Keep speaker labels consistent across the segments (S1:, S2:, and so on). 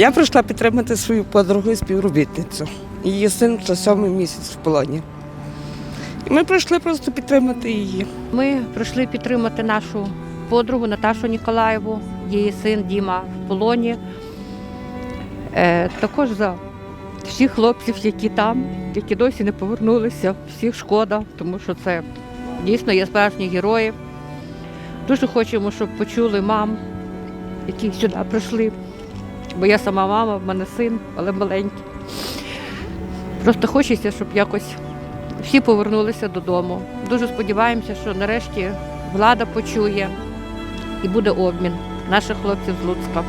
S1: Я прийшла підтримати свою подругу і співробітницю. Її син вже сьомий місяць в полоні. Ми прийшли просто підтримати її.
S2: Ми прийшли підтримати нашу подругу Наташу Ніколаєву, її син Діма в полоні. Е, також за всіх хлопців, які там, які досі не повернулися, всіх шкода, тому що це дійсно є справжні герої. Дуже хочемо, щоб почули мам, які сюди прийшли. Бо я сама мама, в мене син, але маленький. Просто хочеться, щоб якось всі повернулися додому. Дуже сподіваємося, що нарешті влада почує і буде обмін наших хлопців з Луцька.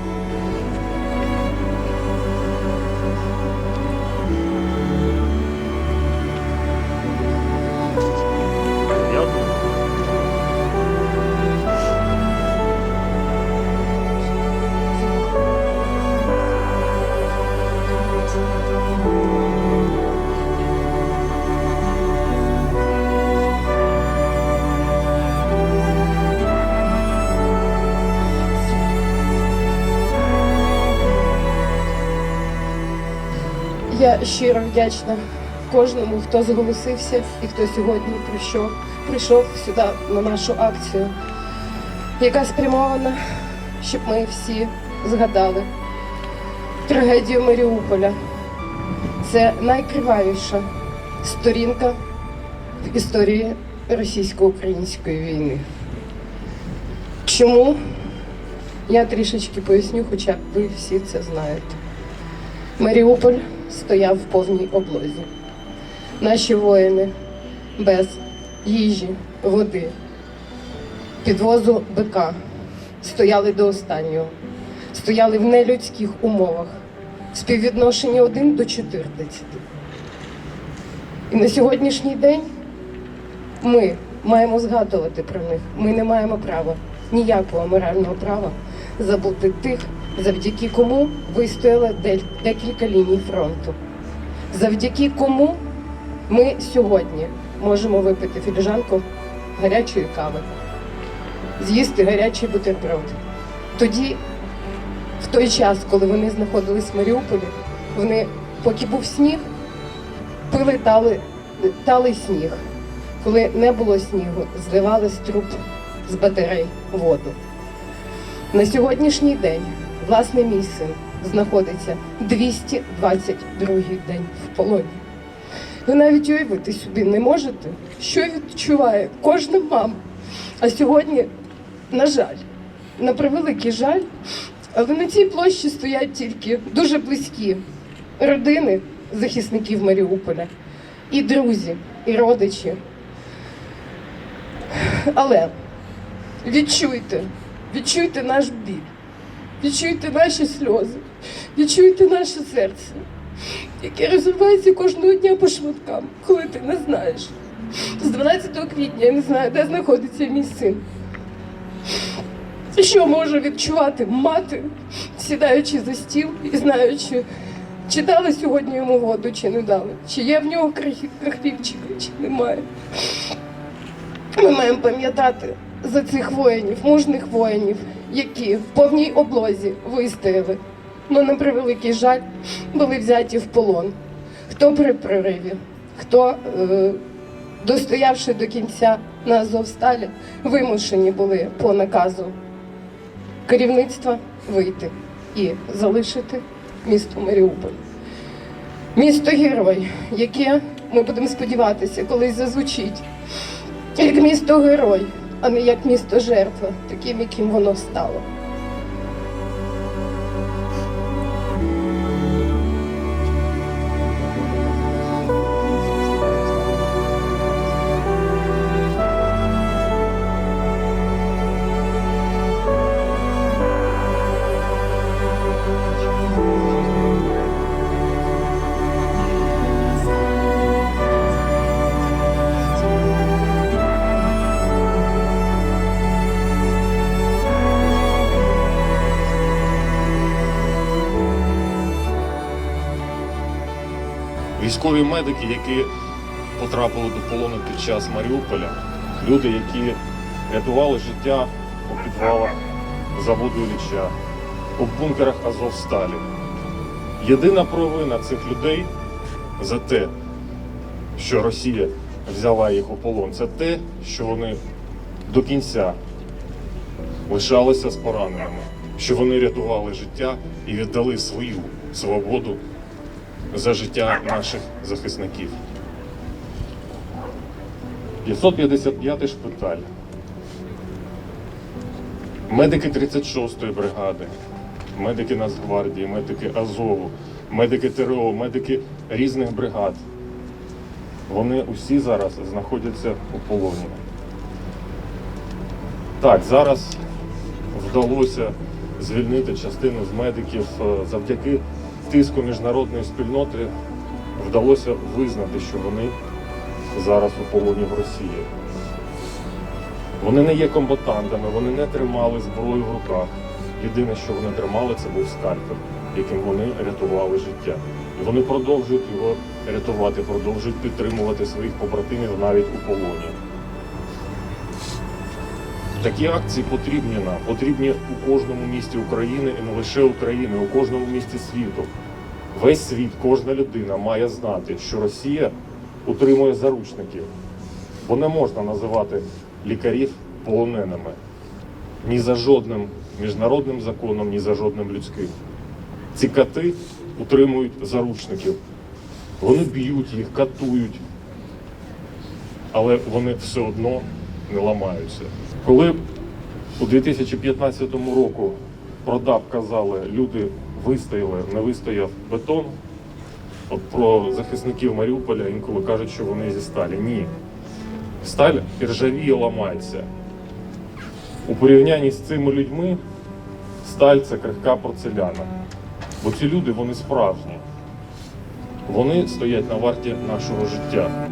S3: Я щиро вдячна кожному, хто зголосився і хто сьогодні прийшов, прийшов сюди на нашу акцію, яка спрямована, щоб ми всі згадали трагедію Маріуполя. Це найкривавіша сторінка в історії російсько-української війни. Чому? Я трішечки поясню, хоча ви всі це знаєте. Маріуполь стояв в повній облозі. Наші воїни без їжі, води, підвозу бика стояли до останнього, стояли в нелюдських умовах, співвідношенні 1 до 14. І на сьогоднішній день ми маємо згадувати про них. Ми не маємо права, ніякого морального права забути тих, завдяки кому вистояли декілька ліній фронту, завдяки кому ми сьогодні можемо випити філіжанку гарячої кави, з'їсти гарячий бутерброд. Тоді, в той час, коли вони знаходились в Маріуполі, вони, поки був сніг, пили тали, тали сніг. Коли не було снігу, зливали з труб з батарей воду. На сьогоднішній день власне мій син знаходиться 222 день в полоні. Ви навіть уявити собі не можете, що відчуває кожна мама. А сьогодні, на жаль, на превеликий жаль, але на цій площі стоять тільки дуже близькі родини захисників Маріуполя, і друзі, і родичі. Але відчуйте, відчуйте наш біль, відчуйте наші сльози, відчуйте наше серце, яке розвивається кожного дня по швидкам, коли ти не знаєш. З 12 квітня я не знаю, де знаходиться мій син. Що може відчувати мати, сідаючи за стіл і знаючи, чи дали сьогодні йому воду, чи не дали, чи є в нього крихітка хлібчика, чи немає. Ми маємо пам'ятати за цих воїнів, мужних воїнів, які в повній облозі вистояли, але на превеликий жаль були взяті в полон. Хто при прориві, хто, е, достоявши до кінця на Азовсталі, вимушені були по наказу керівництва вийти і залишити місто Маріуполь. Місто герой, яке ми будемо сподіватися, колись зазвучить як місто герой, а не як місто жертва, таким, яким воно стало.
S4: Військові медики, які потрапили до полону під час Маріуполя, люди, які рятували життя у підвалах заводу Ілліча, у бункерах Азовсталі, Єдина провина цих людей за те, що Росія взяла їх у полон, це те, що вони до кінця лишалися з пораненими, що вони рятували життя і віддали свою свободу за життя наших захисників. 555 шпиталь. Медики 36-ї бригади, медики Нацгвардії, медики Азову, медики ТРО, медики різних бригад. Вони усі зараз знаходяться у полоні. Так, зараз вдалося звільнити частину з медиків е, завдяки тиску міжнародної спільноти. Вдалося визнати, що вони зараз у полоні в Росії. Вони не є комбатантами, вони не тримали зброю в руках. Єдине, що вони тримали, це був скальпель, яким вони рятували життя. І вони продовжують його рятувати, продовжують підтримувати своїх побратимів навіть у полоні. Такі акції потрібні нам, потрібні у кожному місті України і не лише України, у кожному місті світу. Весь світ, кожна людина має знати, що Росія утримує заручників, бо не можна називати лікарів полоненими ні за жодним міжнародним законом, ні за жодним людським. Ці кати утримують заручників. Вони б'ють їх, катують, але вони все одно не ламаються. Коли у 2015 року про ДАП казали, люди вистояли, не вистояв бетон. От про захисників Маріуполя інколи кажуть, що вони зі сталі. Ні. Сталь іржавіє ламається. У порівнянні з цими людьми сталь це крихка порцеляна. Бо ці люди вони справжні. Вони стоять на варті нашого життя.